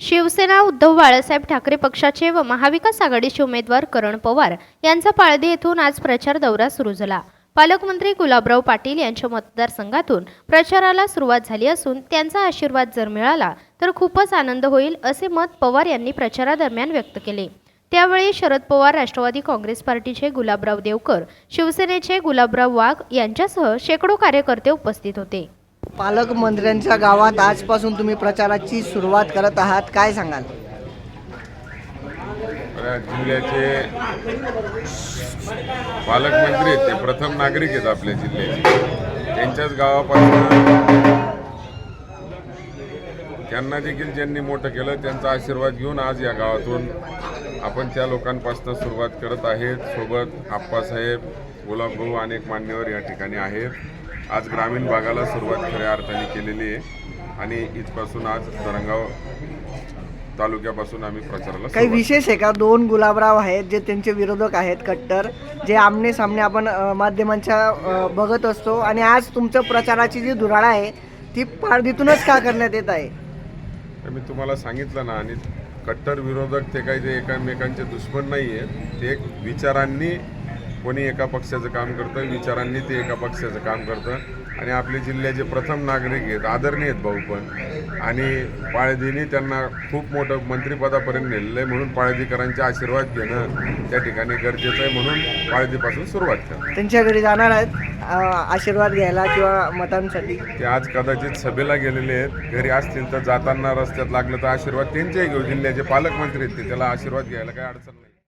शिवसेना उद्धव बाळासाहेब ठाकरे पक्षाचे व महाविकास आघाडीचे उमेदवार करण पवार यांचा पाळधी येथून आज प्रचार दौरा सुरू झाला. पालकमंत्री गुलाबराव पाटील यांच्या मतदारसंघातून प्रचाराला सुरुवात झाली असून त्यांचा आशीर्वाद जर मिळाला तर खूपच आनंद होईल असे मत पवार यांनी प्रचारादरम्यान व्यक्त केले. त्यावेळी शरद पवार राष्ट्रवादी काँग्रेस पार्टीचे गुलाबराव देवकर शिवसेनेचे गुलाबराव वाघ यांच्यासह शेकडो कार्यकर्ते उपस्थित होते. पालकमंत्र्यांच्या गावात आजपासून तुम्ही प्रचाराची सुरुवात करत आहात काय सांगाल? जिल्ह्याचे पालकमंत्री आहेत ते प्रथम नागरिक आहेत आपल्या जिल्ह्याचे. त्यांच्याच गावापासून त्यांना देखील ज्यांनी मोठं केलं त्यांचा आशीर्वाद घेऊन आज या गावातून आपण त्या लोकांपासून सुरुवात करत आहेत. सोबत आप्पासाहेब गुलाबभाऊ अनेक मान्यवर या ठिकाणी आहेत. आज ग्रामीण भागाला सुरुवात खऱ्या अर्थाने केलेली आहे. आणि इथपासून आज धरणगाव तालुक्यापासून आम्ही प्रचाराला काही विशेष आहे का? दोन गुलाबराव आहेत जे त्यांचे विरोधक आहेत कट्टर जे आमने सामने आपण माध्यमांच्या बघत असतो. आणि आज तुमचं प्रचाराची जी धुराळा आहे ती पारदीतूनच का करण्यात येत आहे? मी तुम्हाला सांगितलं ना आणि कट्टर विरोधक ते काही ते एकमेकांचे दुश्मन नाही आहेत ते विचारांनी कोणी एका पक्षाचं काम करतं विचारांनी ते एका पक्षाचं काम करतं. आणि आपले जिल्ह्याचे प्रथम नागरिक आहेत आदरणीय आहेत भाऊ पण. आणि पाळदीनी त्यांना खूप मोठं मंत्रिपदापर्यंत नेलेलं आहे म्हणून पाळदीकरांचे आशीर्वाद घेणं त्या ठिकाणी गरजेचं आहे म्हणून पाळदीपासून सुरुवात करा त्यांच्या घरी जाणार आहेत आशीर्वाद घ्यायला किंवा मतांसाठी? ते आज कदाचित सभेला गेलेले आहेत. घरी असतील तर जाताना रस्त्यात लागलं तर आशीर्वाद त्यांच्याही घेऊ. जिल्ह्याचे पालकमंत्री आहेत ते त्याला आशीर्वाद घ्यायला काही अडचण नाही.